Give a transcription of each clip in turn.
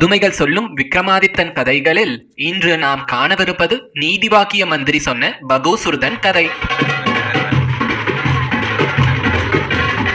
அருமைகள் சொல்லும் விக்ரமாதித்தன் கதைகளில் இன்று நாம் காணவிருப்பது நீதிவாக்கிய மந்திரி சொன்ன பகோசுருதன் கதை.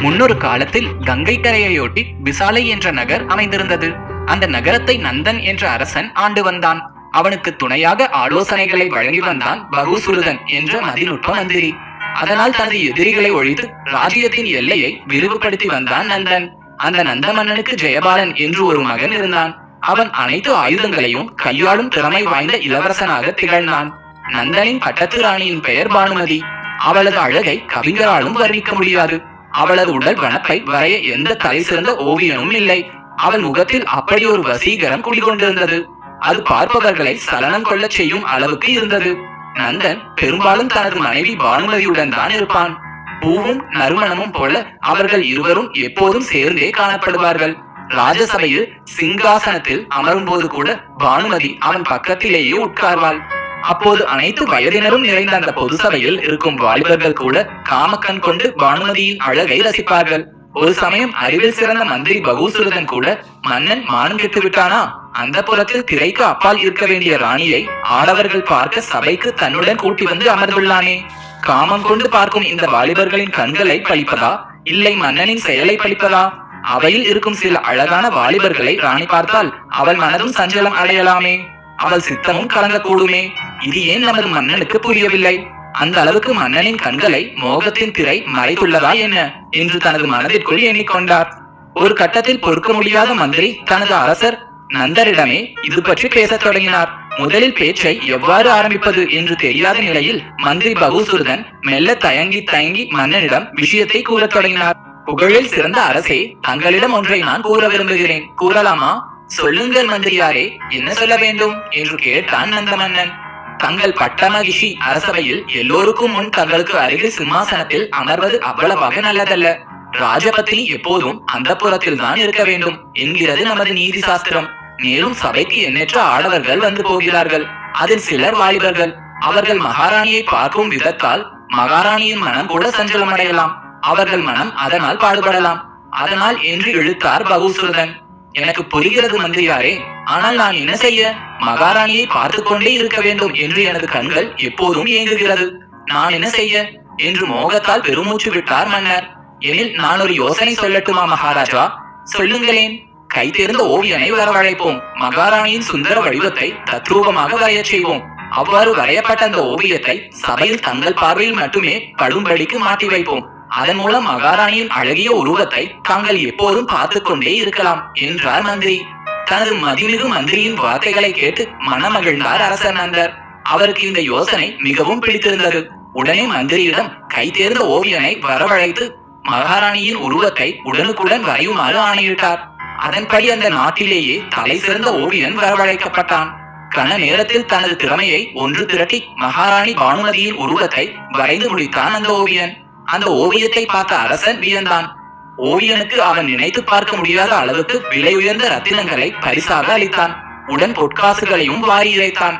முன்னொரு காலத்தில் கங்கை கரையையொட்டி விசாலை என்ற நகர் அமைந்திருந்தது. அந்த நகரத்தை நந்தன் என்ற அரசன் ஆண்டு வந்தான். அவனுக்கு துணையாக ஆலோசனைகளை வழங்கி வந்தான் பகுசுருதன் என்ற மதிநுட்ப மந்திரி. அதனால் தனது எதிரிகளை ஒழித்து ராஜ்யத்தின் எல்லையை விரிவுபடுத்தி வந்தான் நந்தன். அந்த நந்த மன்னனுக்கு ஜெயபாலன் என்று ஒரு மகன் இருந்தான். அவன் அனைத்து ஆயுதங்களையும் கையாளும் திறமை வாய்ந்த இளவரசனாக திகழ்ந்தான். நந்தனின் பட்டத்து ராணியின் பெயர் பானுமதி. அவளது அழகை கவிஞராலும் வர்ணிக்க முடியாது. அவளது உடல் வனப்பை வரைய எந்த தலை சிறந்த ஓவியனும் இல்லை. அவள் முகத்தில் அப்படி ஒரு வசீகரம் குடிகொண்டிருந்தது. அது பார்ப்பவர்களை சலனம் கொள்ளச் செய்யும் அளவுக்கு இருந்தது. நந்தன் பெரும்பாலும் தனது மனைவி பானுமதியுடன் தான் இருப்பான். பூவும் நறுமணமும் போல அவர்கள் இருவரும் எப்போதும் சேர்ந்தே காணப்படுவார்கள். ராஜசபையில் சிங்காசனத்தில் அமரும்போது கூட பானுமதி அவன் பக்கத்திலேயே உட்கார்வாள். அப்போது அனைத்து வயதினரும் நிறைந்த அந்த பொது சபையில் இருக்கும் வாலிபர்கள் கூட காமக்கண் கொண்டு பானுமதியின் அழகை ரசிப்பார்கள். ஒரு சமயம் அறிவில் சிறந்த மந்திரி பகூசுரதன் கூட மன்னன் மானம் கெட்டு விட்டானா? அந்த புறத்தில் திரைக்கு அப்பால் இருக்க வேண்டிய ராணியை ஆடவர்கள் பார்க்க சபைக்கு தன்னுடன் கூட்டி வந்து அமர்ந்துள்ளானே. காமம் கொண்டு பார்க்கும் இந்த வாலிபர்களின் கண்களை பழிப்பதா? இல்லை மன்னனின் செயலை பழிப்பதா? அவையில் இருக்கும் சில அழகான வாலிபர்களை ராணி பார்த்தால் அவள் மனதும் சஞ்சலம் அடையலாமே. அவள் சித்தமும் கலங்கக்கூடுமே. இது ஏன் நமது மன்னனுக்கு புரியவில்லை? அந்த அளவுக்கு மன்னனின் கண்களை மோகத்தின் திரை மறைத்துள்ளதா என்ன? என்று தனது மனதிற்குள் எண்ணிக்கொண்டார். ஒரு கட்டத்தில் பொறுக்க முடியாத மந்திரி தனது அரசர் நந்தரிடமே இது பற்றி பேசத் தொடங்கினார். முதலில் பேச்சை எவ்வாறு ஆரம்பிப்பது என்று தெரியாத நிலையில் மந்திரி பகுசூர்தன் மெல்ல தயங்கி தயங்கி மன்னனிடம் விஷயத்தை கூறத் தொடங்கினார். புகழில் சிறந்த அரசே தங்களிடம் ஒன்றை நான் கூற விரும்புகிறேன். கூறலாமா? சொல்லுங்கள் மந்திரியாரே என்ன சொல்ல வேண்டும் என்று கேட்டான் நந்த மன்னன் தங்கள் பட்டமகிஷி அரசவையில் எல்லோருக்கும் முன் தங்களுக்கு அருகில் சிம்மாசனத்தில் அமர்வது அவ்வளவாக நல்லதல்ல. ராஜபத்தினி எப்போதும் அந்த புறத்தில் தான் இருக்க வேண்டும் என்கிறது நமது நீதி சாஸ்திரம். மேலும் சபைக்கு எண்ணற்ற ஆடவர்கள் வந்து போகிறார்கள். அதில் சிலர் வாலிபர்கள். அவர்கள் மகாராணியை பார்க்கும் விதத்தால் மகாராணியின் மனம் கூட சஞ்சலம் அடையலாம் அவர்கள் மனம் அதனால் பாடுபடலாம். அதனால் என்று இழுத்தார் பகுசுரதன் எனக்கு புரிகிறது மந்திரியாரே ஆனால் நான் என்ன செய்ய? மகாராணியை பார்த்து கொண்டே இருக்க வேண்டும் என்று எனது கண்கள் எப்போதும் ஏங்குகிறது. நான் என்ன செய்ய? என்று மோகத்தால் பெருமூச்சு விட்டார் மன்னர். எனில் நான் ஒரு யோசனை சொல்லட்டுமா மகாராஜா? சொல்லுங்களேன். கை தேர்ந்த ஓவியனை வரவழைப்போம். மகாராணியின் சுந்தர வடிவத்தை தத்ரூபமாக வரையச் செய்வோம். அவ்வாறு வரையப்பட்ட அந்த ஓவியத்தை சபையில் தங்கள் பார்வையில் மட்டுமே படும்படிக்கு மாட்டி வைப்போம். அதன் மூலம் மகாராணியின் அழகிய உருவத்தை தாங்கள் எப்போதும் பார்த்து கொண்டே இருக்கலாம் என்றார் மந்திரி. தனது மதிமிகு மந்திரியின் வார்த்தைகளை கேட்டு மனமகிழ்ந்தார் அரசர் நந்தர் அவருக்கு இந்த யோசனை மிகவும் பிடித்திருந்தது. உடனே மந்திரியிடம் கைதேர்ந்த ஓவியனை வரவழைத்து மகாராணியின் உருவத்தை உடனுக்குடன் வரையுமாறு ஆணையிட்டார். அதன்படி அந்த நாட்டிலேயே தலை சிறந்த ஓவியன் வரவழைக்கப்பட்டான். கன நேரத்தில் தனது திறமையை ஒன்று திரட்டி மகாராணி பானுமதியின் உருவத்தை வரைந்து முடித்தான் அந்த ஓவியன். அந்த ஓவியத்தை பார்த்த அரசன் வியந்தான். ஓவியனுக்கு அவன் நினைத்து பார்க்க முடியாத அளவுக்கு விலை உயர்ந்த ரத்தினங்களை பரிசாக அளித்தான். உடன் பொற்காசுகளையும் வாரி இறைத்தான்.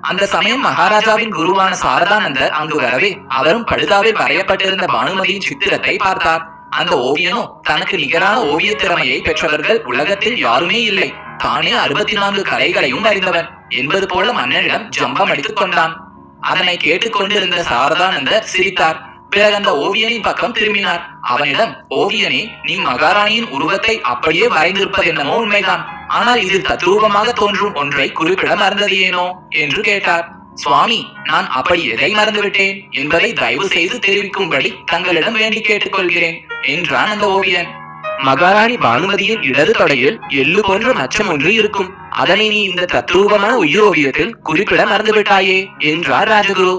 அந்த சமயம் மகாராஜாவின் குருவான சாரதானந்தர் அங்கு வரவே அவரும் பழுதாவில் வரையப்பட்டிருந்த பானுமதியின் சித்திரத்தை பார்த்தார். அந்த ஓவியனும் தனக்கு நிகரான ஓவிய திறமையை பெற்றவர்கள் உலகத்தில் யாருமே இல்லை. தானே அறுபத்தி நான்கு கலைகளையும் அறிந்தவன். என்பது போல மன்னனிடம் ஜம்பம் அடித்துக் கொண்டான். அதனை கேட்டுக்கொண்டிருந்த சாரதானந்தர் சிரித்தார். பிறகு அந்த ஓவியனின் பக்கம் திரும்பினார். அவனிடம் ஓவியனே நீ மகாராணியின் உருவத்தை அப்படியே வரைந்திருப்பது என்னமோ உண்மைதான். ஆனால் இதில் தத்ரூபமாக தோன்றும் ஒன்றை குறிப்பிட மறந்தது ஏனோ? என்று கேட்டார். சுவாமி நான் அப்படி எதை மறந்துவிட்டேன்? என்பதை தயவு செய்து தெரிவிக்கும்படி தங்களிடம் வேண்டி கேட்டுக்கொள்கிறேன் என்றான் அந்த ஓவியன். மகாராணி பானுமதியின் இடது தொடையில் எள்ளு போன்ற மச்சம் ஒன்று இருக்கும். அதனை நீ இந்த தத்ரூபமான உயிர் ஓவியத்தில் குறிப்பிட மறந்துவிட்டாயே என்றார் ராஜகுரு.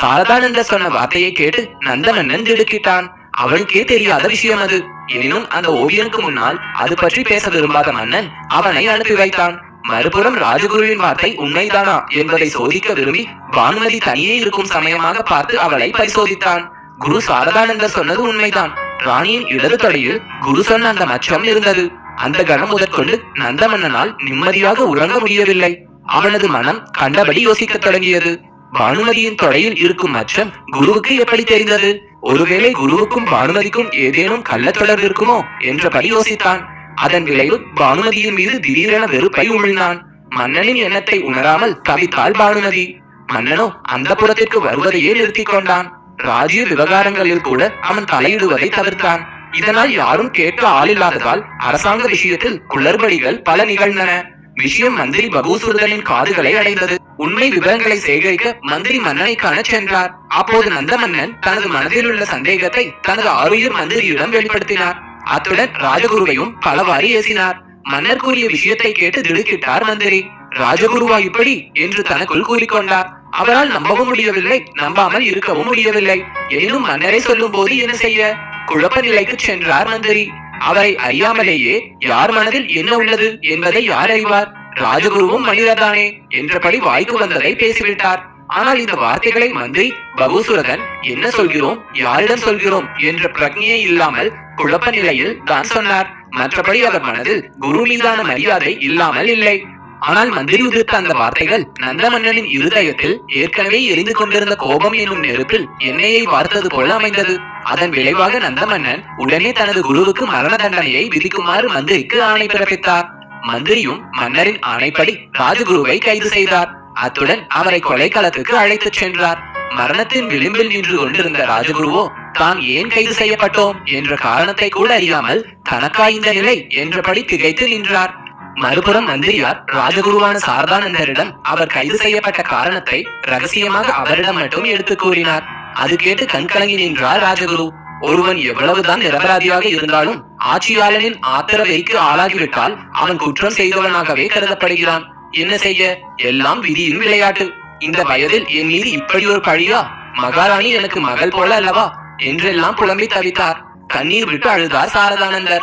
சாரதானந்த சொன்ன வார்த்தையை கேட்டு நந்தமன்னன் திடுக்கிட்டான். அவனுக்கே தெரியாத விஷயம் அது. எனினும் அந்த ஓவியனுக்கு முன்னால் அது பற்றி பேச விரும்பாத மன்னன் அவனை அனுப்பி வைத்தான். மறுபுறம் ராஜகுருவின் வார்த்தை உண்மைதானா என்பதை சோதிக்க விரும்பி பானுமதி தனியே இருக்கும் சமயமாக பார்த்து அவளை பரிசோதித்தான். குரு சாரதானந்தர் சொன்னது உண்மைதான். ராணியின் இடது தொடையில் குரு சொன்ன அந்த மச்சம் இருந்தது. அந்த கணம் முதற்கொண்டு நந்தமன்னனால் நிம்மதியாக உறங்க முடியவில்லை. அவனது மனம் கண்டபடி யோசிக்கத் தொடங்கியது. பானுமதியின் தொடையில் இருக்கும் அச்சம் குருவுக்கு எப்படி தெரிந்தது? ஒருவேளை குருவுக்கும் பானுமதிக்கும் ஏதேனும் கள்ள தொடர்பு இருக்குமோ? என்றபடி யோசித்தான். அதன் விளைவு பானுமதியின் மீது திடீரென வெறுப்பை உமிழ்ந்தான். மன்னனின் எண்ணத்தை உணராமல் தவித்தாள் பானுமதி. மன்னனோ அந்த புறத்திற்கு வருவதையே நிறுத்திக் கொண்டான். ராஜ்ய விவகாரங்களில் கூட அவன் தலையிடுவதை தவிர்த்தான். இதனால் யாரும் கேட்க ஆளில்லாததால் அரசாங்க விஷயத்தில் குளறுபடிகள் பல நிகழ்ந்தன. விஷயம் மந்திரி பகூசுரதனின் காதுகளை அடைந்தது. உண்மை விவரங்களை சேகரிக்க மந்திரி மன்னனை காண சென்றார். அப்போது நந்த மன்னன் தனது மனதில் உள்ள சந்தேகத்தை தனது ஆருயிர் மந்திரியிடம் வெளிப்படுத்தினார். அத்துடன் ராஜகுருவையும் பலவாறு ஏசினார். மன்னர் கூறிய விஷயத்தை கேட்டு திடுக்கிட்டார் மந்திரி. ராஜகுருவா இப்படி என்று தனக்குள் கூறிக்கொண்டார். அவரால் நம்பவும் முடியவில்லை நம்பாமல் இருக்கவும் முடியவில்லை. எனினும் மன்னரை சொல்லும் போது என்ன செய்ய? குழப்ப நிலைக்கு சென்றார் மந்திரி. அவரை அறியாமலேயே யார் மனதில் என்ன உள்ளது என்பதை யார் அறிவார்? ராஜகுருவும் மனிதர்தானே என்றபடி வாய்க்கு வந்ததை பேசிவிட்டார். ஆனால் இந்த வார்த்தைகளை மந்திரி பகுசுரதன் என்ன சொல்கிறோம் யாரிடம் சொல்கிறோம் என்ற பிரக்ஞையே இல்லாமல் குழப்ப நிலையில் தான் சொன்னார். மற்றபடி அவர் மனதில் குரு மீதான மரியாதை இல்லாமல் இல்லை. ஆனால் மந்திரி உதிர்த்த அந்த வார்த்தைகள் நந்த மன்னனின் இருதயத்தில் ஏற்கனவே எரிந்து கொண்டிருந்த கோபம் என்னும் நெருப்பில் எண்ணெயை வார்த்தது போல அமைந்தது. அதன் விளைவாக நந்தமன்னன் உடனே தனது குருவுக்கு மரண தண்டனையை விதிக்குமாறு மந்திரிக்கு ஆணை பிறப்பித்தார். மந்திரியும் மன்னரின் ஆணைப்படி ராஜகுருவை கைது செய்தார். அத்துடன் அவரை கொலைக்களத்துக்கு அழைத்துச் சென்றார். மரணத்தின் விளிம்பில் நின்று கொண்டிருந்த ராஜகுருவோ தான் ஏன் கைது செய்யப்பட்டோம்? என்ற காரணத்தை கூட அறியாமல் தனக்கா இந்த நிலை என்றபடி திகைத்து நின்றார். மறுபுறம் மந்திரியார் ராஜகுருவான சாரதானந்தரிடம் அவர் கைது செய்யப்பட்ட காரணத்தை ரகசியமாக அவரிடம் மட்டும் எடுத்து கூறினார். அது கேட்டு கண்கலங்கி நின்றார் ராஜகுரு. ஒருவன் எவ்வளவுதான் நிரபராதியாக இருந்தாலும் ஆட்சியாளனின் ஆத்திரவைக்கு ஆளாகிவிட்டால் அவன் குற்றம் செய்தவனாகவே கருதப்படுகிறான். என்ன செய்ய? எல்லாம் விதியின் விளையாட்டு. இந்த வயதில் என் மீது இப்படி ஒரு பழியா? மகாராணி எனக்கு மகள் போல அல்லவா? என்றெல்லாம் புலம்பி தவித்தார். கண்ணீர் விட்டு அழுதார் சாரதானந்தர்.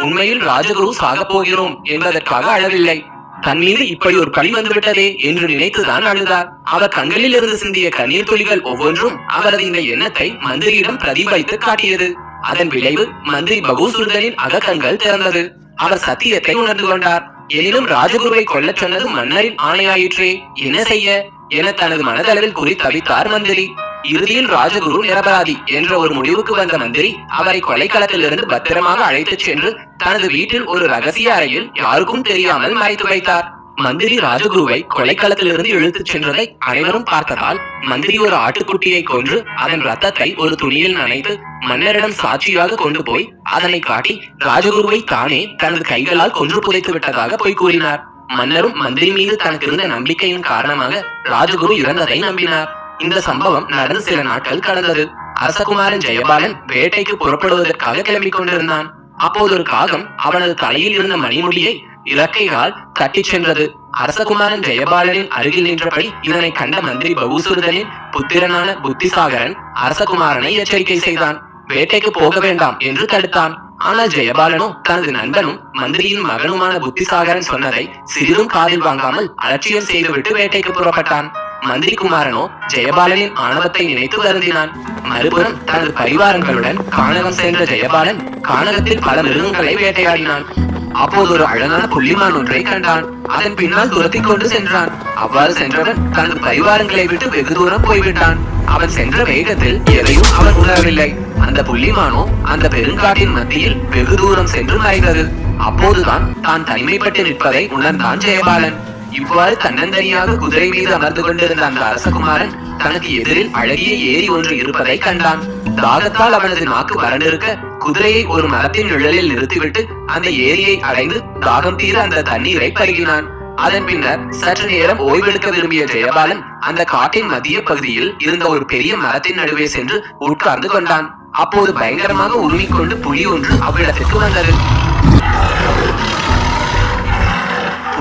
உண்மையில் ராஜகுரு சாகப் போகிறோம் என்பதற்காக அழவில்லை. தன் மீது இப்படி ஒரு பழி வந்துவிட்டதே என்று நினைத்துதான் அழுதார். அவர் கண்களில் இருந்து சிந்திய கண்ணீர் துளிகள் ஒவ்வொன்றும் அவரது இந்த எண்ணத்தை மந்திரியிடம் பிரதிபலித்து காட்டியது. அதன் விளைவு மந்திரி பகூசுருதனின் அகக்கண்கள் திறந்தது. அவர் சத்தியத்தை உணர்ந்து கொண்டார். எனினும் ராஜகுருவை கொல்லச் சொன்னது மன்னரின் ஆணையாயிற்றே. என்ன செய்ய? என தனது மனதளவில் குறி தவித்தார் மந்திரி. இறுதியில் ராஜகுரு நிரபராதி என்ற ஒரு முடிவுக்கு வந்த மந்திரி அவரை கொலைக்களத்திலிருந்து பத்திரமாக அழைத்துச் சென்று தனது வீட்டில் ஒரு ரகசிய அறையில் யாருக்கும் தெரியாமல் மறைத்து வைத்தார். மந்திரி ராஜகுருவை கொலைக்களத்திலிருந்து இழுத்துச் சென்றதை அனைவரும் பார்த்ததால் மந்திரி ஒரு ஆட்டுக்குட்டியை கொன்று அதன் ரத்தத்தை ஒரு துணியில் நனைத்து மன்னரிடம் சாட்சியாக கொண்டு போய் அதனை காட்டி ராஜகுருவை தானே தனது கைகளால் கொன்று புதைத்து விட்டதாக போய் கூறினார். மன்னரும் மந்திரி மீது தனக்கு இருந்த நம்பிக்கையின் காரணமாக ராஜகுரு இறந்ததை நம்பினார். இந்த சம்பவம் நடந்து சில நாட்கள் கடந்தது. அரசகுமாரன் ஜெயபாலன் வேட்டைக்கு புறப்படுவதற்காக கிளம்பிக் கொண்டிருந்தான். அப்போது ஒரு காகம் அவனது தலையில் இருந்த மணிமுடியை இலக்கையால் தட்டிச் சென்றது. அரசகுமாரன் ஜெயபாலனின் அருகில் நின்றபடி இதனை கண்ட மந்திரி பகுசூர்தனின் புத்திரனான புத்திசாகரன் அரசகுமாரனை எச்சரிக்கை செய்தான். வேட்டைக்கு போக வேண்டாம் என்று தடுத்தான். ஆனால் ஜெயபாலனோ தனது நண்பனும் மந்திரியின் மகனுமான புத்திசாகரன் சொன்னதை சிறிதும் காதில் வாங்காமல் அலட்சியம் செய்துவிட்டு வேட்டைக்கு புறப்பட்டான். மந்திரி குமாரனோ ஜெயபாலனின் ஆணவத்தை நினைத்து வருந்தினான். மறுபுறம் தனது பரிவாரங்களுடன் கானகம் சென்ற ஜெயபாலன் கானகத்தில் பல மிருகங்களை வேட்டையாடினான். அப்போது ஒரு அழகான புள்ளிமான் ஒன்றை கண்டான். அதன் பின்னால் துரத்திக் கொண்டு சென்றான். அவ்வாறு சென்றவன் தனது பரிவாரங்களை விட்டு வெகு தூரம் போய்விட்டான். அவன் சென்ற வேகத்தில் எதையும் அவன் உணரவில்லை. அந்த புள்ளிமானோ அந்த பெருங்காட்டின் மத்தியில் வெகு தூரம் சென்று மறைந்தது. அப்போதுதான் தான் தனிமைப்பட்டு நிற்பதை உணர்ந்தான் ஜெயபாலன். இவ்வாறு தன்னந்தனியாக குதிரை மீது அமர்ந்து கொண்டிருந்த அந்த அரசகுமாரன் தனக்கு எதிரில் அழகிய ஏரி ஒன்று இருப்பதை கண்டான். தாகத்தால் அவனது நாக்கு வறண்டிருக்க குதிரையை ஒரு மரத்தின் நிழலில் நிறுத்திவிட்டு அந்த ஏரியை அடைந்து தாகம் தீர அந்த தண்ணீரை பருகினான். அதன் பின்னர் சற்று நேரம் ஓய்வெடுக்க விரும்பிய ஜெயபாலன் அந்த காட்டின் மத்திய பகுதியில் இருந்த ஒரு பெரிய மரத்தின் நடுவே சென்று உட்கார்ந்து கொண்டான். அப்போது பயங்கரமாக உருமிக்கொண்டு புலி ஒன்று அவ்விடத்திற்கு வந்தது.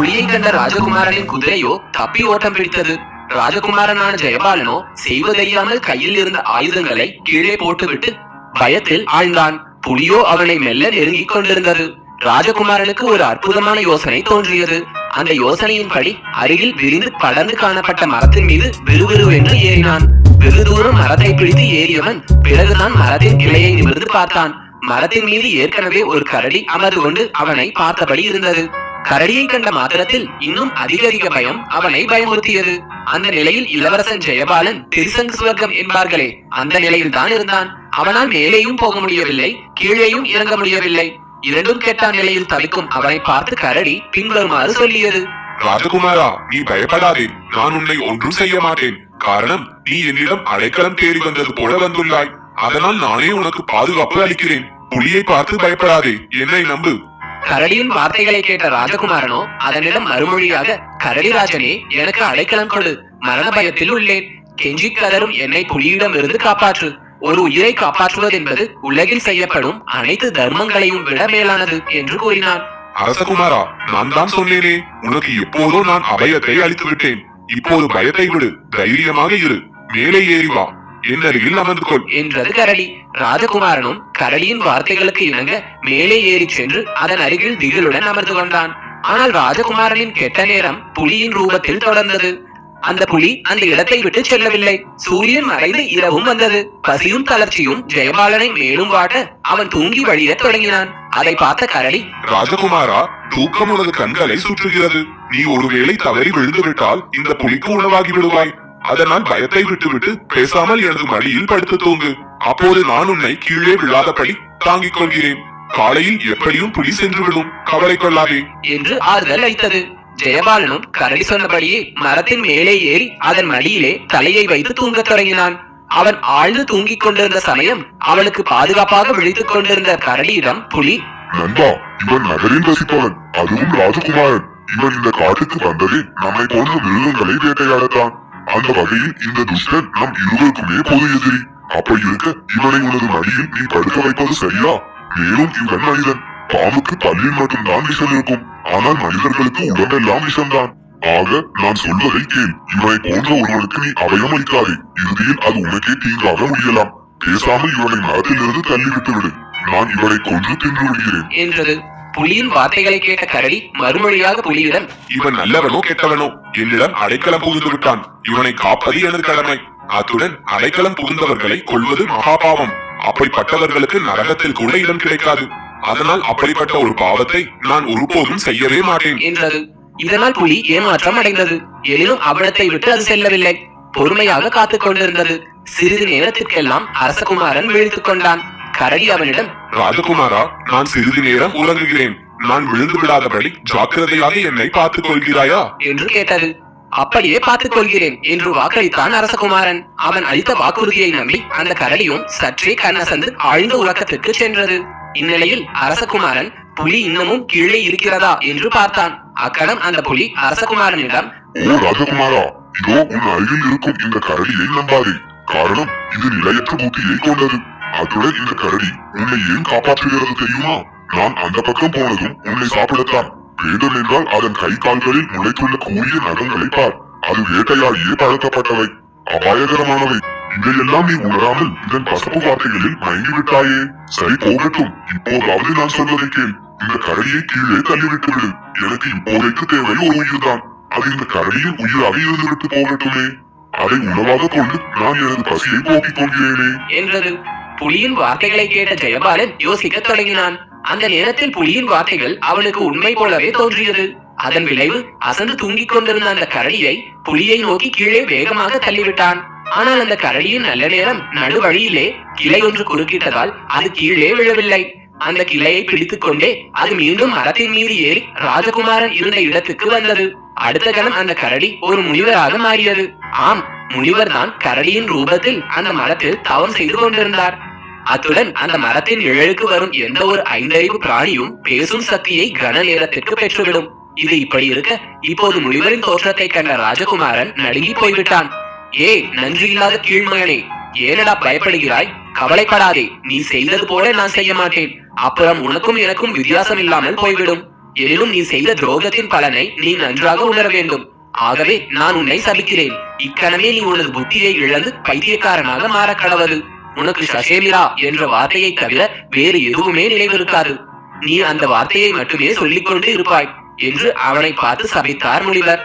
புலியை கண்ட ராஜகுமாரனின் குதிரையோ தப்பி ஓட்டம் பிடித்தது ராஜகுமாரனான ஜெயபாலனோ செய்வதறியாமல் கையில் இருந்த ஆயுதங்களை கீழே போட்டுவிட்டு பயத்தில் ஆழ்ந்தான் புலியோ அவனை மெல்ல நெருங்கிக் கொண்டிருந்தது ராஜகுமாரனுக்கு ஒரு அற்புதமான யோசனை தோன்றியது அந்த யோசனையின்படி அருகில் விரிந்து படர்ந்து காணப்பட்ட மரத்தின் மீது விறுவிறுவென்று ஏறினான் வெகு தூரம் மரத்தை பிடித்து ஏறியவன் பிறகுதான் மரத்தின் கிளையை நிமிர்ந்து பார்த்தான் மரத்தின் மீது ஏற்கனவே ஒரு கரடி அமர்ந்து கொண்டு அவனை பார்த்தபடி இருந்தது கரடியை கண்ட மாத்திரத்தில் இன்னும் அதிக அதிக பயம் அவனை பயமுறுத்தியது. அந்த நிலையில் இளவரசன் ஜெயபாலன் திருசங்கு சுவர்க்கம் என்பார்களே அந்த நிலையில் தான் இருந்தான். அவனால் மேலேயும் போக முடியவில்லை கீழேயும் இறங்க முடியவில்லை. இரண்டும் கெட்ட நிலையில் தவிக்கும் அவனை பார்த்து கரடி பின்வருமாறு சொல்லியது. ராஜகுமாரா நீ பயப்படாதே. நான் உன்னை ஒன்றும் செய்ய மாட்டேன். காரணம் நீ என்னிடம் அடைக்கலம் தேடி வந்தது போல வந்துள்ளாய். அதனால் நானே உனக்கு பாதுகாப்பு அளிக்கிறேன். புலியை பார்த்து பயப்படாதே. என்னை நம்பு. கரடியின் வார்த்தைகளை கேட்ட ராஜகுமாரனோ அதனிடம் மறுமொழியாக கரடிராஜனே எனக்கு அடைக்கலம் கொடு. மரண பயத்தில் உள்ளேன். கெஞ்சி கதரும் என்னை புலியிடம் இருந்து காப்பாற்று. ஒரு உயிரை காப்பாற்றுவது என்பது உலகில் செய்யப்படும் அனைத்து தர்மங்களையும் விட மேலானது என்று கூறினான். அரசகுமாரா நான் தான் சொன்னேனே. உனக்கு எப்போதோ நான் அபயத்தை அளித்து விட்டேன் இப்போது பயத்தை விடு. தைரியமாக இரு. மேலே ஏறி வா. என் அருகில் அமர்ந்து கொள். என்றது கரடி. ராஜகுமாரனும் கரடியின் வார்த்தைகளுக்கு இணங்க மேலே ஏறிச் சென்று அதன் அருகில் திகிலுடன் அமர்ந்து கொண்டான். ஆனால் ராஜகுமாரனின் கெட்ட நேரம் புலியின் ரூபத்தில் தொடர்ந்தது. அந்த புலி அந்த இடத்தை விட்டு செல்லவில்லை. சூரியன் மறைந்து இரவும் வந்தது. பசியும் தளர்ச்சியும் ஜெயபாலனை மேலும் வாட்ட அவன் தூங்கி வழியத் தொடங்கினான். அதை பார்த்த கரடி ராஜகுமாரா தூக்கம் உனது கண்களை சுற்றுகிறது. நீ ஒருவேளை தவறி விழுந்து விட்டால் இந்த புலிக்கு உணவாகி விடுவாய். அதனால் பயத்தை விட்டுவிட்டு பேசாமல் எனது மடியில் படுத்து தூங்கு. அப்போது நான் உன்னை கீழே விழாதபடி தாங்கிக் கொள்கிறேன். காலையில் எப்படியும் புலி சென்று விடும் கவலை கொள்ளாதே. என்று ஆறுதல் அளித்தது. ஜெயபாலனும் கரடி சொன்னபடியே மரத்தின் மேலே ஏறி அதன் மடியிலே தலையை வைத்து தூங்கத் தொடங்கினான். அவன் ஆழ்ந்து தூங்கிக் கொண்டிருந்த சமயம் அவனுக்கு பாதுகாப்பாக விழித்துக் கொண்டிருந்த கரடியிடம் புலி நண்பா இவன் நகரில் வசிப்பவன். அதுவும் ராஜகுமாரன். இவன் இந்த காட்டுக்கு வந்ததே நம்மை போன்ற மிருகங்களை வேட்டையாடத்தான். அந்த வகையில் இந்த துஷ்டன் நம் இருவருக்குமே பொது எதிரி. அப்படி இருக்க இவனை உனது மடியில் நீ படுக்க வைப்பது சரியா? மேலும் இவன் மனிதன். பாம்புக்கு பல்லில் மட்டும்தான் விஷம் இருக்கும். ஆனால் மனிதர்களுக்கு உடம்பெல்லாம் விஷம்தான். ஆக நான் சொல்வதை கேள். இவனை போன்ற ஒருவனுக்கு நீ அபயம் அளிக்காதே. இறுதியில் அது உனக்கே தீங்காக முடியலாம். பேசாமல் இவனை மரத்திலிருந்து தள்ளிவிட்டு விடு. நான் இவனை கொன்று தின்று விடுகிறேன் என்றது. புலியின் வார்த்தைகளை கேட்ட கரடி மறுமொழியாக புலியிடம் இவன் நல்லவனோ கெட்டவனோ? என்னிடம் அடைக்கலம் புகுந்து விட்டான். இவனை காப்பது எனது கடமை. அத்துடன் அடைக்கலம் புகுந்தவர்களை கொள்வது மகாபாவம். அப்படிப்பட்டவர்களுக்கு நரகத்தில் கூட இடம் கிடைக்காது. அதனால் அப்படிப்பட்ட ஒரு பாவத்தை நான் ஒருபோதும் செய்யவே மாட்டேன். என்றது. இதனால் புலி ஏமாற்றம் அடைந்தது. எனினும் அவ்விடத்தை விட்டு அது செல்லவில்லை. பொறுமையாக காத்துக் கொண்டிருந்தது. சிறிது நேரத்திற்கெல்லாம் அரசகுமாரன் விழித்துக் கொண்டான். கரடி அவனிடம் ராஜகுமாரா நான் சிறிது நேரம் உறங்குகிறேன். நான் விழுந்து விடாதபடி ஜாக்கிரதையாக என்னை பார்த்துக் கொள்கிறாயா? என்று கேட்டது. அப்படியே பார்த்துக் கொள்கிறேன் என்று வாக்களித்தான் அரசகுமாரன். அவன் அளித்த வாக்குறுதியை நம்பி அந்த கரடியும் சற்றே கண்ணசந்து ஆழ்ந்த உறக்கத்திற்கு சென்றது. இந்நிலையில் அரசகுமாரன் புலி இன்னமும் கீழே இருக்கிறதா? என்று பார்த்தான். அக்கணம் அந்த புலி அரசகுமாரனிடம் ஓ ராஜகுமாரா இதோ உன் அருகில் இருக்கும் இந்த கரடியை நம்பாதே. காரணம் இது நிலையற்ற புத்தியை கொண்டது. அத்துடன் இந்த கரடி உன்னை ஏன் காப்பாற்றுகிறது தெரியுமா? நான் அந்த பக்கம் போனதும் உன்னை சாப்பிடத்தான். வேண்டும் என்றால் அதன் கை கால்களில் முளைத்துள்ள கூறிய நகங்களை பார். அது வேட்டையாடியே பழக்கப்பட்டவை. அபாயகரமானவை. இதையெல்லாம் நீ உணராமல் இதன் பசப்பு வார்த்தைகளில் மயங்கிவிட்டாயே. சரி போகட்டும். இப்போதாவது நான் சொல்வதை கேள். இந்த கரடியை கீழே தள்ளிவிட்டு விடு எனக்கு இப்போதைக்கு தேவை ஒரு உயிர்தான். அது இந்த கரடியின் உயிராக இருந்துவிட்டு போகட்டுமே. அதை உணவாக கொண்டு நான் எனது பசியை போக்கிக் கொள்கிறேனே. என்றது. புலியின் வார்த்தைகளை கேட்ட ஜெயபாலன் யோசிக்க தொடங்கினான். அந்த நேரத்தில் புலியின் வார்த்தைகள் அவனுக்கு உண்மை போலவே தோன்றியது. அதன் விளைவு அசந்து தூங்கிக் கொண்டிருந்த அந்த கரடியை புலியை நோக்கி கீழே வேகமாக தள்ளிவிட்டான். ஆனால் அந்த கரடியின் நல்ல நேரம் நடுவழியிலே கிளை ஒன்று குறுக்கிட்டதால் அது கீழே விழவில்லை. அந்த கிளையை பிடித்துக் கொண்டே அது மீண்டும் மரத்தின் மீது ஏறி ராஜகுமாரன் இருந்த இடத்துக்கு வந்தது. அடுத்த கணம் அந்த கரடி ஒரு முனிவராக மாறியது. ஆம் முனிவர் தான் கரடியின் ரூபத்தில் அந்த மரத்தில் தவம் செய்து கொண்டிருந்தார். அத்துடன் அந்த மரத்தின் நிழலுக்கு வரும் எந்த ஒரு ஐந்தறிவு பிராணியும் பேசும் சக்தியை கன நேரத்திற்கு பெற்றுவிடும். இது இப்படி இருக்க இப்போது முனிவரின் தோற்றத்தை கண்ட ராஜகுமாரன் நடுங்கி போய்விட்டான். ஏ நன்றி இல்லாத கீழ்மகனே ஏனடா பயப்படுகிறாய்? கவலைப்படாதே நீ செய்தது போல நான் செய்ய மாட்டேன். அப்புறம் உனக்கும் எனக்கும் வித்தியாசம் இல்லாமல் போய்விடும். எனினும் நீ செய்த துரோகத்தின் பலனை நீ நன்றாக உணர வேண்டும். ஆகவே நான் உன்னை சபிக்கிறேன். இக்கணமே நீ உனது புத்தியை இழந்து பைத்தியக்காரனாக மாற கடவது. உனக்கு சசேமிரா என்ற வார்த்தையை தவிர வேறு எதுவுமே நினைவிருக்காது நீ அந்த வார்த்தையை மட்டுமே சொல்லிக்கொண்டு இருப்பாய் என்று அவனை பார்த்து சபித்தார் முனிவர்.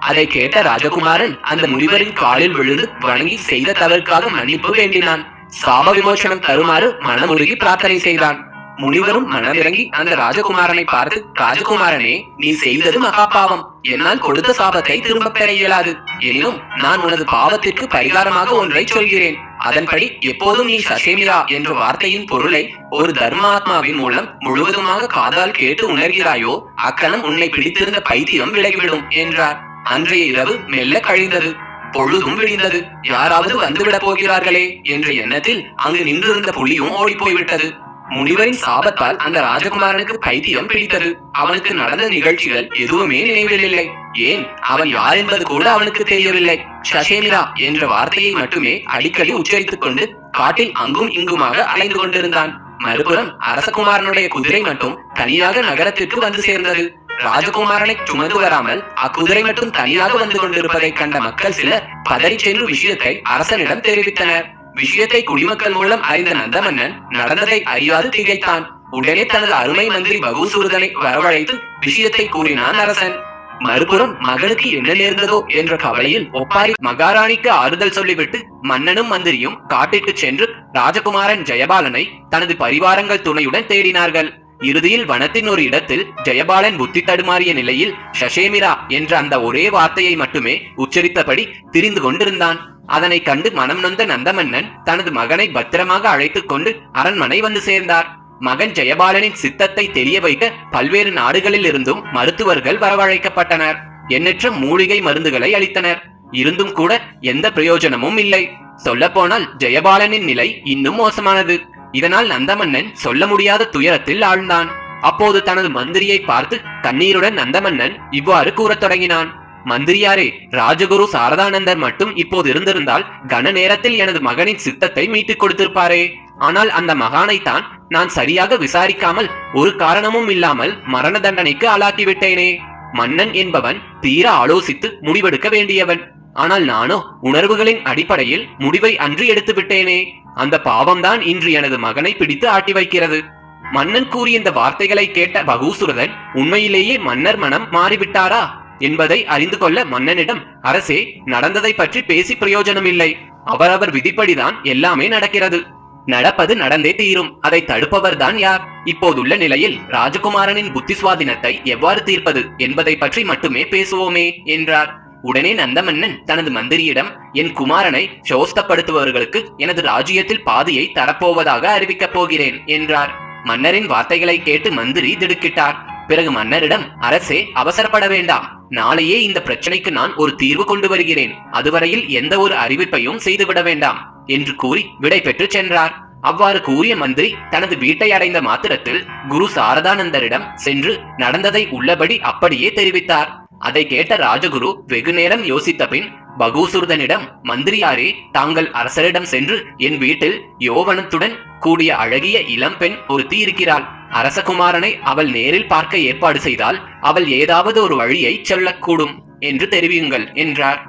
அதை கேட்ட ராஜகுமாரன் அந்த முனிவரின் காலில் விழுந்து வணங்கி செய்த தவறுக்காக மன்னிப்பு வேண்டினான். சாப விமோசனம் தருமாறு மனமுருகி பிரார்த்தனை செய்தான். முனிவரும் மனமிறங்கி அந்த ராஜகுமாரனை பார்த்து ராஜகுமாரனே நீ செய்தது மகாபாவம். என்னால் கொடுத்த சாபத்தை திரும்பப் பெற இயலாது. எனினும் நான் உனது பாவத்திற்கு பரிகாரமாக ஒன்றை சொல்கிறேன். அதன்படி எப்போதும் நீ சசேமிரா என்ற வார்த்தையின் பொருளை ஒரு தர்மாத்மாவின் மூலம் முழுவதுமாக காதால் கேட்டு உணர்கிறாயோ அக்கணம் உன்னை பிடித்திருந்த பைத்தியம் விலகிவிடும் என்றார். அன்றைய இரவு மெல்ல கழிந்தது. பொழுதும் விடிந்தது. யாராவது வந்துவிடப் போகிறார்களே என்ற எண்ணத்தில் அங்கு நின்றிருந்த புலியும் ஓடிப் போய்விட்டது. முனிவரின் சாபத்தால் அந்த ராஜகுமாரனுக்கு பைத்தியம் பிடித்தது. அவனுக்கு நடந்த நிகழ்ச்சிகள் எதுவுமே நினைவில் இல்லை ஏன்? அவன் யார் என்பது கூட அவனுக்கு தெரியவில்லை. சசேமிரா என்ற வார்த்தையை மட்டுமே அடிக்கடி உச்சரித்துக் கொண்டு காட்டில் அங்கும் இங்குமாக அலைந்து கொண்டிருந்தான். மறுபுறம் அரசகுமாரனுடைய குதிரை மட்டும் தனியாக நகரத்திற்கு வந்து சேர்ந்தது. ராஜகுமாரனை சுமந்து வராமல் அக்குதிரை மட்டும் தனியாக வந்து கொண்டிருப்பதை கண்ட மக்கள் சிலர் பதறி சென்று விஷயத்தை அரசனிடம் தெரிவித்தனர். விஷயத்தை குடிமக்கள் மூலம் அறிந்த நந்தமன்னன் நடந்ததை அறியாது திகைத்தான். உடனே தனது அருமை மந்திரி பகுசூரதனை வரவழைத்து விஷயத்தை கூறினான் அரசன். மறுபுறம் மகனுக்கு என்ன நேர்ந்ததோ என்ற கவலையில் ஒப்பாரி மகாராணிக்கு ஆறுதல் சொல்லிவிட்டு மன்னனும் மந்திரியும் காட்டிற்கு சென்று ராஜகுமாரன் ஜெயபாலனை தனது பரிவாரங்கள் துணையுடன் தேடினார்கள். இறுதியில் வனத்தின் ஒரு இடத்தில் ஜெயபாலன் புத்தி தடுமாறிய நிலையில் ஷஷேமிரா என்ற அந்த ஒரே வார்த்தையை மட்டுமே உச்சரித்தபடி திரிந்து கொண்டிருந்தான். அதனை கண்டு மனம் நொந்த நந்தமன்னன் தனது மகனை பத்திரமாக அழைத்துக் கொண்டு அரண்மனை வந்து சேர்ந்தார். மகன் ஜெயபாலனின் சித்தத்தை தெரிய வைக்க பல்வேறு நாடுகளில் இருந்தும் மருத்துவர்கள் வரவழைக்கப்பட்டனர். எண்ணற்ற மூலிகை மருந்துகளை அளித்தனர். இருந்தும் கூட எந்த பிரயோஜனமும் இல்லை. சொல்லப்போனால் ஜெயபாலனின் நிலை இன்னும் மோசமானது. இதனால் நந்தமன்னன் சொல்ல முடியாத துயரத்தில் ஆழ்ந்தான். அப்போது தனது மந்திரியை பார்த்து கண்ணீருடன் நந்தமன்னன் இவ்வாறு கூறத் தொடங்கினான். மந்திரியாரே ராஜகுரு சாரதானந்தர் மட்டும் இப்போது இருந்திருந்தால் கன நேரத்தில் எனது மகனின் சித்தத்தை மீட்டுக் கொடுத்திருப்பாரே. ஆனால் அந்த மகானைத்தான் நான் சரியாக விசாரிக்காமல் ஒரு காரணமும் இல்லாமல் மரண தண்டனைக்கு ஆளாக்கிவிட்டேனே மன்னன் என்பவன் தீர ஆலோசித்து முடிவெடுக்க வேண்டியவன். ஆனால் நானோ உணர்வுகளின் அடிப்படையில் முடிவை அன்று எடுத்து விட்டேனே. அந்த பாவம்தான் இன்று எனது மகனை பிடித்து ஆட்டி வைக்கிறது. மன்னன் கூறிய இந்த வார்த்தைகளை கேட்ட பகூசுரதன் உண்மையிலேயே மன்னர் மனம் மாறிவிட்டாரா? என்பதை அறிந்து கொள்ள மன்னனிடம் அரசே நடந்ததை பற்றி பேசி பிரயோஜனம் இல்லை அவரவர் விதிப்படிதான் எல்லாமே நடக்கிறது. நடப்பது நடந்தே தீரும். அதை தடுப்பவர்தான் யார்? இப்போதுள்ள நிலையில் ராஜகுமாரனின் புத்தி சுவாதினத்தை எவ்வாறு தீர்ப்பது என்பதை பற்றி மட்டுமே பேசுவோமே என்றார். உடனே நந்தமன்னன் தனது மந்திரியிடம் என் குமாரனை சோஸ்தப்படுத்துபவர்களுக்கு எனது ராஜ்யத்தில் பாதியை தரப்போவதாக அறிவிக்கப் போகிறேன் என்றார். மன்னரின் வார்த்தைகளை கேட்டு மந்திரி திடுக்கிட்டார். பிறகு மன்னரிடம் அரசே அவசரப்பட வேண்டாம். நாளையே இந்த பிரச்சனைக்கு நான் ஒரு தீர்வு கொண்டு வருகிறேன். அதுவரையில் எந்த ஒரு அறிவிப்பையும் செய்துவிட வேண்டாம் என்று கூறி விடை பெற்று சென்றார். அவ்வாறு கூறிய மந்திரி தனது வீட்டை அடைந்த மாத்திரத்தில் குரு சாரதானந்தரிடம் சென்று நடந்ததை உள்ளபடி அப்படியே தெரிவித்தார். அதை கேட்ட ராஜகுரு வெகு நேரம் யோசித்த பின் பகூசுர்தனிடம் மந்திரியாரே தாங்கள் அரசரிடம் சென்று என் வீட்டில் யோவனத்துடன் கூடிய அழகிய இளம்பெண் ஒருத்தி இருக்கிறாள். அரசகுமாரனை அவள் நேரில் பார்க்க ஏற்பாடு செய்தால் அவள் ஏதாவது ஒரு வழியை சொல்லக்கூடும் என்று தெரிவியுங்கள் என்றார்.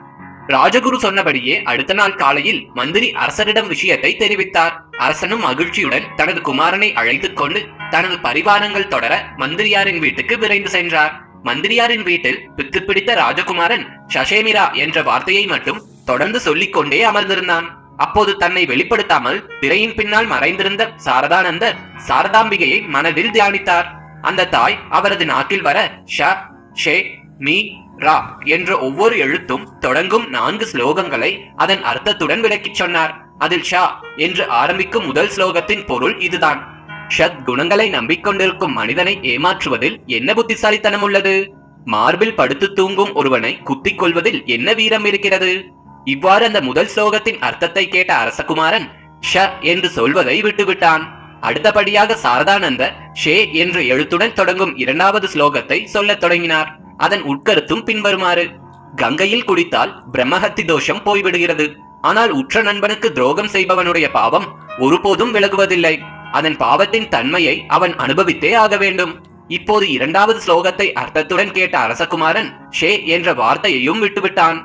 ராஜகுரு சொன்னபடியே அடுத்த நாள் காலையில் மந்திரி அரசரிடம் விஷயத்தை தெரிவித்தார். அரசனும் மகிழ்ச்சியுடன் தனது குமாரனை அழைத்துக் கொண்டு தனது பரிவாரங்கள் தொடர மந்திரியாரின் வீட்டுக்கு விரைந்து சென்றார். மந்திரியாரின் வீட்டில் பித்து பிடித்த ராஜகுமாரன் ஷஷேமிரா என்ற வார்த்தையை மட்டும் தொடர்ந்து சொல்லிக் கொண்டே அமர்ந்திருந்தான். அப்போது தன்னை வெளிப்படுத்தாமல் திரையின் பின்னால் மறைந்திருந்த சாரதானந்தர் சாரதாம்பிகையை மனதில் தியானித்தார். அந்த தாய் அவரது நாக்கில் வர ஷ ஷே மீ ரா என்ற ஒவ்வொரு எழுத்தும் தொடங்கும் நான்கு ஸ்லோகங்களை அதன் அர்த்தத்துடன் விளக்கிச் சொன்னார். அதில் ஷா என்று ஆரம்பிக்கும் முதல் ஸ்லோகத்தின் பொருள் இதுதான். ஷத் குணங்களை நம்பிக்கொண்டிருக்கும் மனிதனை ஏமாற்றுவதில் என்ன புத்திசாலித்தனம் உள்ளது? மார்பில் படுத்து தூங்கும் ஒருவனை குத்திக் கொள்வதில் என்ன வீரம் இருக்கிறது? இவ்வாறு அந்த முதல் ஸ்லோகத்தின் அர்த்தத்தை கேட்ட அரசகுமாரன் ஷ என்று சொல்வதை விட்டுவிட்டான். அடுத்தபடியாக சாரதானந்த ஷே என்ற எழுத்துடன் தொடங்கும் இரண்டாவது ஸ்லோகத்தை சொல்லத் தொடங்கினார். அதன் உட்கருத்தும் பின்வருமாறு. கங்கையில் குடித்தால் பிரம்மஹத்தி தோஷம் போய்விடுகிறது. ஆனால் உற்ற நண்பனுக்கு துரோகம் செய்பவனுடைய பாவம் ஒருபோதும் விலகுவதில்லை. அதன் பாவத்தின் தன்மையை அவன் அனுபவித்தே ஆக வேண்டும். இப்போது இரண்டாவது ஸ்லோகத்தை அர்த்தத்துடன் கேட்ட அரசகுமாரன் ஷே என்ற வார்த்தையையும் விட்டுவிட்டான்.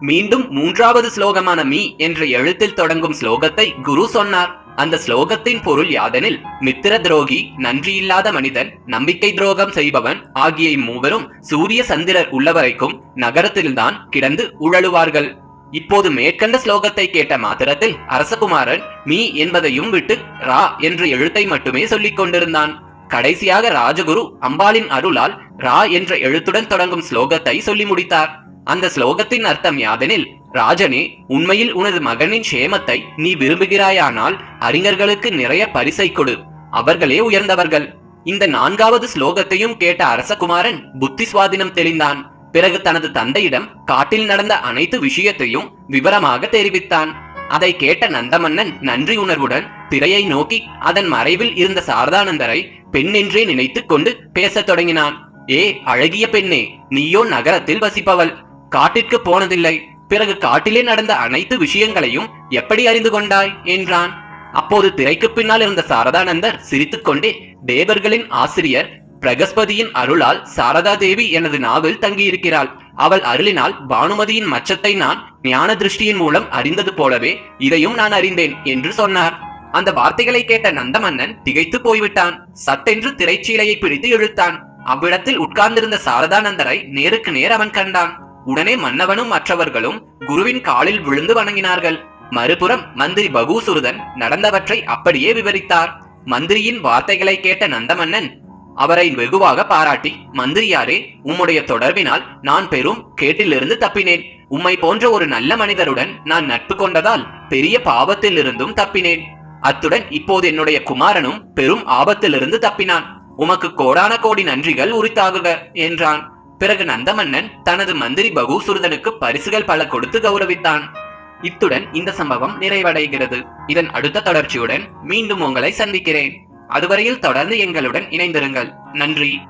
மீண்டும் மூன்றாவது ஸ்லோகமான மீ என்ற எழுத்தில் தொடங்கும் ஸ்லோகத்தை குரு சொன்னார். அந்த ஸ்லோகத்தின் பொருள் யாதெனில் மித்திர துரோகி நன்றியில்லாத மனிதன் நம்பிக்கை துரோகம் செய்பவன் ஆகிய மூவரும் சூரிய சந்திரர் உள்ளவரைக்கும் நகரத்தில்தான் கிடந்து உழலுவார்கள். இப்போது மேற்கண்ட ஸ்லோகத்தை கேட்ட மாத்திரத்தில் அரசகுமாரன் மீ என்பதையும் விட்டு ரா என்ற எழுத்தை மட்டுமே சொல்லிக் கொண்டிருந்தான். கடைசியாக ராஜகுரு அம்பாளின் அருளால் ரா என்ற எழுத்துடன் தொடங்கும் ஸ்லோகத்தை சொல்லி முடித்தார். அந்த ஸ்லோகத்தின் அர்த்தம் யாதெனில் ராஜனே உண்மையில் உனது மகனின் சேமத்தை நீ விரும்புகிறாயானால் அறிஞர்களுக்கு நிறைய பரிசை கொடு. அவர்களே உயர்ந்தவர்கள். இந்த நான்காவது ஸ்லோகத்தையும் கேட்ட அரசகுமாரன் புத்தி சுவாதினம் தெளிந்தான். பிறகு தனது தந்தையிடம் காட்டில் நடந்த அனைத்து விஷயத்தையும் விவரமாக தெரிவித்தான். அதை கேட்ட நந்தமன்னன் நன்றி உணர்வுடன் திரையை நோக்கி அதன் மறைவில் இருந்த சாரதானந்தரை பெண் என்றே நினைத்துக் கொண்டு பேசத் தொடங்கினான். ஏ அழகிய பெண்ணே நீயோ நகரத்தில் வசிப்பவள். காட்டிற்கு போனதில்லை. பிறகு காட்டிலே நடந்த அனைத்து விஷயங்களையும் எப்படி அறிந்து கொண்டாய்? என்றான். அப்போது திரைக்கு பின்னால் இருந்த சாரதானந்தர் சிரித்துக்கொண்டே தேவர்களின் ஆசிரியர் பிரகஸ்பதியின் அருளால் சாரதா தேவி எனது நாவில் தங்கியிருக்கிறாள். அவள் அருளினால் பானுமதியின் மச்சத்தை நான் ஞான திருஷ்டியின் மூலம் அறிந்தது போலவே இதையும் நான் அறிந்தேன் என்று சொன்னார். அந்த வார்த்தைகளை கேட்ட நந்தமன்னன் திகைத்து போய்விட்டான். சட்டென்று திரைச்சீலையை பிடித்து இழுத்தான். அவ்விடத்தில் உட்கார்ந்திருந்த சாரதானந்தரை நேருக்கு நேர் அவன் கண்டான். உடனே மன்னவனும் மற்றவர்களும் குருவின் காலில் விழுந்து வணங்கினார்கள். மறுபுறம் மந்திரி பகூசுருதன் நடந்தவற்றை அப்படியே விவரித்தார். மந்திரியின் வார்த்தைகளை கேட்ட நந்தமன்னன் அவரை வெகுவாக பாராட்டி மந்திரியாரே உம்முடைய தொடர்பினால் நான் பெரும் கேட்டிலிருந்து தப்பினேன். உம்மை போன்ற ஒரு நல்ல மனிதருடன் நான் நட்பு கொண்டதால் பெரிய பாவத்திலிருந்தும் தப்பினேன். அத்துடன் இப்போது என்னுடைய குமாரனும் பெரும் ஆபத்திலிருந்து தப்பினான். உமக்கு கோடான கோடி நன்றிகள் உரித்தாகுக என்றான். பிறகு நந்தமன்னன் தனது மந்திரி பகூசுருதனுக்கு பரிசுகள் பல கொடுத்து கௌரவித்தான். இத்துடன் இந்த சம்பவம் நிறைவடைகிறது. இதன் அடுத்த தொடர்ச்சியுடன் மீண்டும் உங்களை சந்திக்கிறேன். அதுவரையில் தொடர்ந்து எங்களுடன் இணைந்திருங்கள். நன்றி.